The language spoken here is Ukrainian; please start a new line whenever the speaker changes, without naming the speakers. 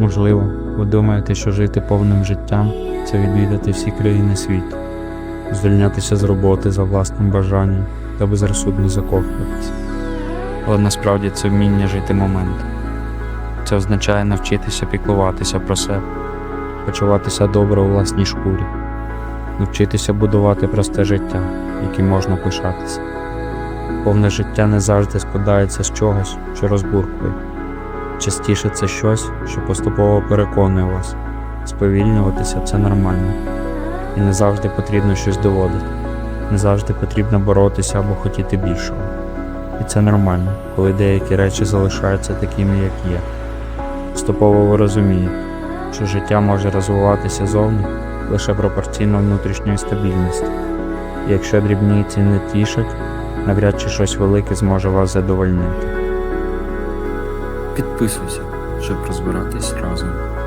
Можливо, ви думаєте, що жити повним життям це відвідати всі країни світу, звільнятися з роботи за власним бажанням та безрозсудно закохуватися. Але насправді це вміння жити моментом. Це означає навчитися піклуватися про себе, почуватися добре у власній шкурі, навчитися будувати просте життя, яким можна пишатися. Повне життя не завжди складається з чогось, що розбуркує. Частіше це щось, що поступово переконує вас. Сповільнюватися це нормально. І не завжди потрібно щось доводити. Не завжди потрібно боротися або хотіти більшого. І це нормально, коли деякі речі залишаються такими, як є. Поступово ви розумієте, що життя може розвиватися зовні лише пропорційно внутрішньої стабільності. І якщо дрібні ці не тішать, навряд чи щось велике зможе вас задовольнити.
Підписуйся, щоб розбиратись разом.